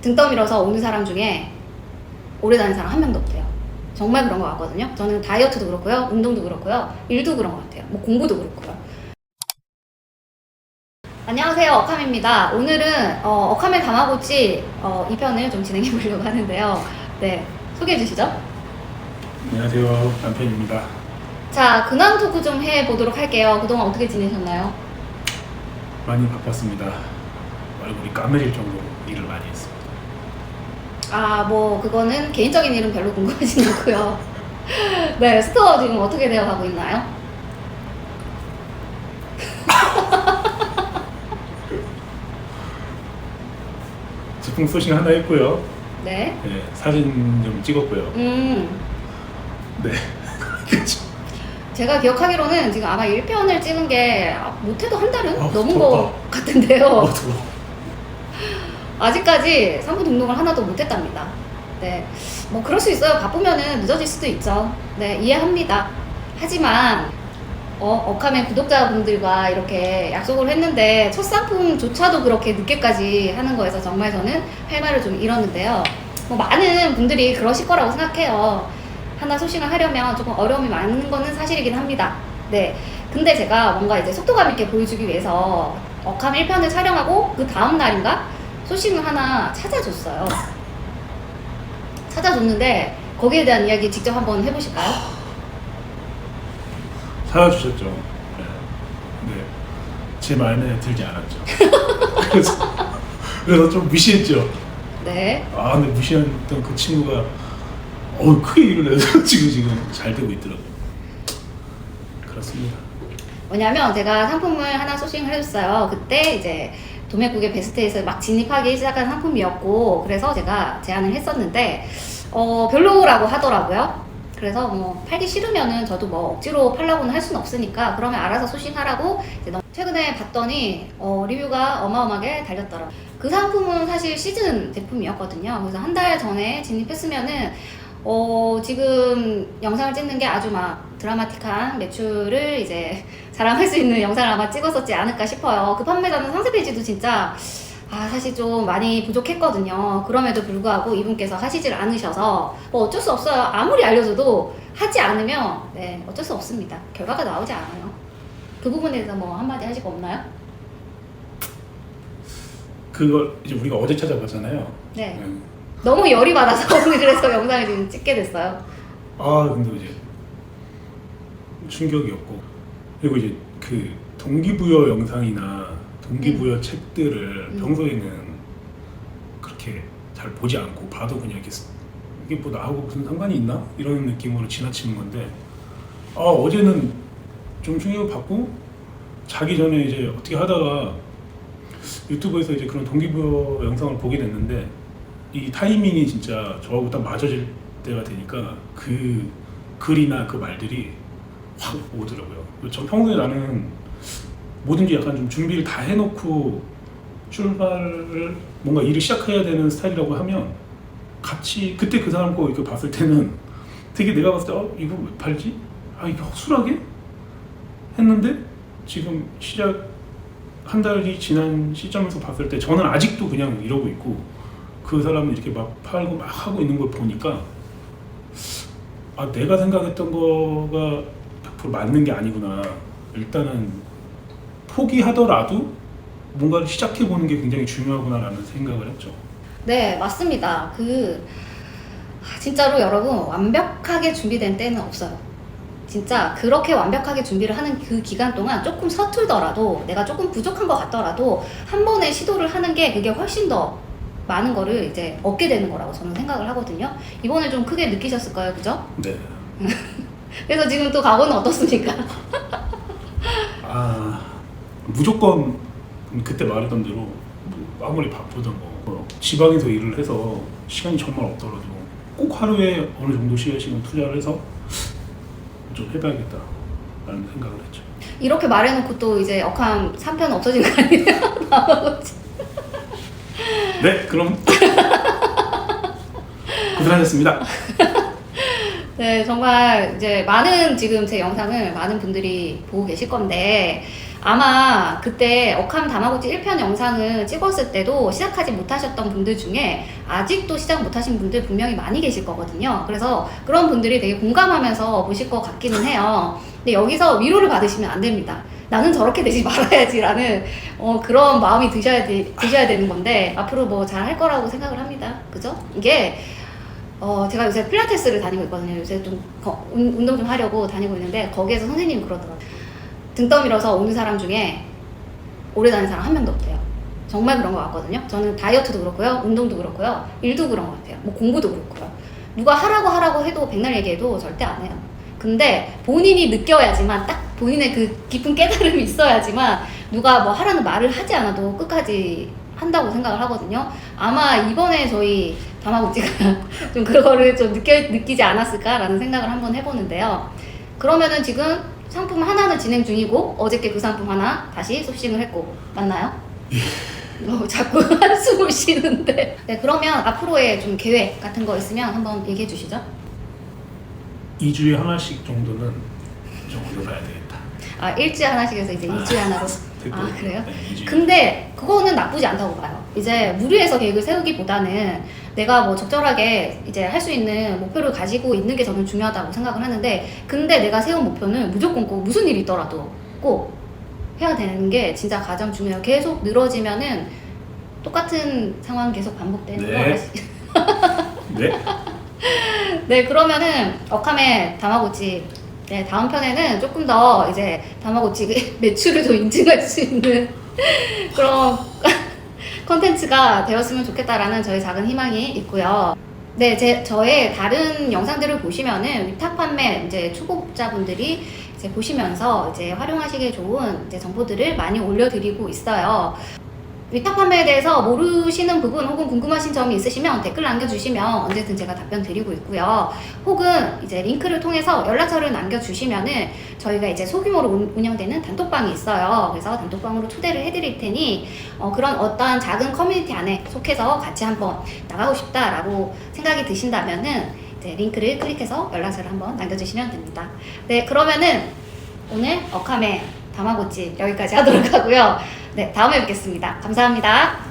등 떠밀어서 오는 사람 중에 오래 다닌 사람 한 명도 없대요. 정말 그런 것 같거든요. 저는 다이어트도 그렇고요, 운동도 그렇고요, 일도 그런 것 같아요. 뭐 공부도 그렇고요. 안녕하세요, 어캄입니다. 오늘은 어, 어캄의 다마고치 어, 2편을 좀 진행해 보려고 하는데요. 네, 소개해 주시죠. 안녕하세요 남편입니다 자, 근황 토크 좀 해 보도록 할게요. 그동안 어떻게 지내셨나요? 많이 바빴습니다 얼굴이 까매질 정도로 일을 많이 했습니다 아, 뭐, 그거는 개인적인 일은 별로 궁금하진 않고요. 네, 스토어 지금 어떻게 되어 가고 있나요? 제품 소싱 하나 했고요 네. 네, 사진 좀 찍었고요 음, 네 그렇죠 제가 기억하기로는 지금 아마 1편을 찍은 게 아, 못해도 한 달은 아, 넘은. 것 같은데요. 어, 더워. 아직까지 상품 등록을 하나도 못했답니다. 네. 뭐, 그럴 수 있어요. 바쁘면은 늦어질 수도 있죠. 네, 이해합니다. 하지만, 어, 어카의 구독자분들과 이렇게 약속을 했는데, 첫 상품조차도 그렇게 늦게까지 하는 거에서 정말 저는 할 말을 좀 잃었는데요. 뭐, 많은 분들이 그러실 거라고 생각해요. 하나 소싱을 하려면 조금 어려움이 많은 거는 사실이긴 합니다. 네. 근데 제가 뭔가 이제 속도감 있게 보여주기 위해서 어캄 1편을 촬영하고 그 다음 날인가 소싱을 하나 찾아줬어요. 찾아줬는데 거기에 대한 이야기 직접 한번 해보실까요? 사주셨죠 네. 네. 제 마음에 들지 않았죠 그래서, 그래서 좀 무시했죠 네. 아 근데 무시했던 그 친구가 어 크게 일을 해서 지금 지금 잘 되고 있더라고요 그렇습니다 뭐냐면 제가 상품을 하나 소싱을 해줬어요. 그때 이제 도매국의 베스트에서 막 진입하기 시작한 상품이었고 그래서 제가 제안을 했었는데 어 별로라고 하더라고요. 그래서 뭐 팔기 싫으면은 저도 뭐 억지로 팔라고는 할 수는 없으니까 그러면 알아서 소싱하라고 최근에 봤더니 어, 리뷰가 어마어마하게 달렸더라고요. 그 상품은 사실 시즌 제품이었거든요. 그래서 한 달 전에 진입했으면은 어, 지금 영상을 찍는 게 아주 막 드라마틱한 매출을 이제 자랑할 수 있는 영상을 아마 찍었었지 않을까 싶어요. 그 판매자는 상세 페이지도 진짜 아, 사실 좀 많이 부족했거든요. 그럼에도 불구하고 이분께서 하시질 않으셔서 뭐 어쩔 수 없어요. 아무리 알려줘도 하지 않으면 네, 어쩔 수 없습니다. 결과가 나오지 않아요. 그 부분에 대해서 뭐 한마디 하실 거 없나요? 그걸 이제 우리가 어제 찾아봤잖아요 네. 네. 너무 열이 받아서 그래서 영상을 지금 찍게 됐어요. 아 근데 이제 충격이었고 그리고 이제 그 동기부여 영상이나 동기부여 책들을 음. 평소에는 그렇게 잘 보지 않고 봐도 그냥 이렇게 쓰- 이게 뭐 나하고 무슨 상관이 있나 이런 느낌으로 지나치는 건데 아 어제는 좀 충격을 받고 자기 전에 이제 어떻게 하다가 유튜브에서 이제 그런 동기부여 영상을 보게 됐는데 이 타이밍이 진짜 저하고 딱 맞아질 때가 되니까 그 글이나 그 말들이 확 오더라고요. 전 평소에 나는 뭐든지 약간 좀 준비를 다 해놓고 출발을 뭔가 일을 시작해야 되는 스타일이라고 하면 같이 그때 그 사람 거 이렇게 봤을 때는 되게 내가 봤을 때 어, 이거 왜 팔지? 아 이게 허술하게 했는데 지금 시작 한 달이 지난 시점에서 봤을 때 저는 아직도 그냥 이러고 있고 그 사람은 이렇게 막 팔고 막 하고 있는 걸 보니까 아 내가 생각했던 거가 100% 맞는 게 아니구나 일단은 포기하더라도 뭔가를 시작해 보는 게 굉장히 중요하구나라는 생각을 했죠. 네, 맞습니다. 그 아, 진짜로 여러분 완벽하게 준비된 때는 없어요. 진짜 그렇게 완벽하게 준비를 하는 그 기간 동안 조금 서툴더라도 내가 조금 부족한 것 같더라도 한 번에 시도를 하는 게 그게 훨씬 더 많은 거를 이제 얻게 되는 거라고 저는 생각을 하거든요. 이번에 좀 크게 느끼셨을 거예요, 그죠? 네. 그래서 지금 또 각오는 어떻습니까? 아 무조건 그때 말했던 대로 뭐 아무리 바쁘든 뭐 지방에서 일을 해서 시간이 정말 없더라도 꼭 하루에 어느 정도 시간 시간 투자를 해서 좀 해봐야겠다라는 생각을 했죠. 이렇게 말해놓고 또 이제 억함 3편 없어진 거 아니에요? 네, 그럼 고생하셨습니다. 네, 정말 이제 많은 지금 제 영상을 많은 분들이 보고 계실 건데, 아마 그때 억함 다마고치 1편 영상을 찍었을 때도 시작하지 못하셨던 분들 중에 아직도 시작 못하신 분들 분명히 많이 계실 거거든요. 그래서 그런 분들이 되게 공감하면서 보실 것 같기는 해요. 근데 여기서 위로를 받으시면 안 됩니다. 나는 저렇게 되지 말아야지라는 어, 그런 마음이 드셔야, 되, 드셔야 되는 건데 앞으로 뭐 잘 할 거라고 생각을 합니다. 그죠? 이게 어, 제가 요새 필라테스를 다니고 있거든요. 요새 좀 거- 운- 운동 좀 하려고 다니고 있는데 거기에서 선생님이 그러더라고요. 등 떠밀어서 오는 사람 중에 오래 다닌 사람 한 명도 없대요. 정말 그런 것 같거든요. 저는 다이어트도 그렇고요. 운동도 그렇고요. 일도 그런 것 같아요. 뭐 공부도 그렇고요. 누가 하라고 하라고 해도 백날 얘기해도 절대 안 해요. 근데 본인이 느껴야지만 딱 본인의 그 깊은 깨달음이 있어야지만 누가 뭐 하라는 말을 하지 않아도 끝까지 한다고 생각을 하거든요. 아마 이번에 저희 다마고찌가 좀 그거를 좀 느껴, 느끼지 않았을까라는 생각을 한번 해보는데요. 그러면은 지금 상품 하나는 진행 중이고 어저께 그 상품 하나 다시 소싱을 했고 맞나요? 어, 자꾸 한숨을 쉬는데 네 그러면 앞으로의 좀 계획 같은 거 있으면 한번 얘기해 주시죠 2주에 하나씩 정도는 좀 올려봐야 되겠다. 아 일주에 하나씩 해서 이제 아, 2주에 하나로 됐고, 아 그래요? 네, 2주에. 근데 그거는 나쁘지 않다고 봐요. 이제 무리해서 계획을 세우기보다는 내가 뭐 적절하게 이제 할 수 있는 목표를 가지고 있는 게 저는 중요하다고 생각을 하는데 근데 내가 세운 목표는 무조건 꼭 무슨 일이 있더라도 꼭 해야 되는 게 진짜 가장 중요해요. 계속 늘어지면은 똑같은 상황 계속 반복되는 네. 거 아시? 네. 네 그러면은 억함의 다마고치 네 다음 편에는 조금 더 이제 다마고치 매출을 좀 인증할 수 있는 그런 컨텐츠가 되었으면 좋겠다라는 저의 작은 희망이 있고요. 네, 제 저의 다른 영상들을 보시면은 위탁 판매 이제 초보자분들이 이제 보시면서 이제 활용하시기에 좋은 이제 정보들을 많이 올려드리고 있어요. 위탁 판매에 대해서 모르시는 부분 혹은 궁금하신 점이 있으시면 댓글 남겨주시면 언제든 제가 답변 드리고 있고요. 혹은 이제 링크를 통해서 연락처를 남겨주시면은 저희가 이제 소규모로 운- 운영되는 단톡방이 있어요. 그래서 단톡방으로 초대를 해드릴 테니 어, 그런 어떠한 작은 커뮤니티 안에 속해서 같이 한번 나가고 싶다라고 생각이 드신다면은 이제 링크를 클릭해서 연락처를 한번 남겨주시면 됩니다. 네, 그러면은 오늘 억함의 다마고치 여기까지 하도록 하고요. 네, 다음에 뵙겠습니다. 감사합니다.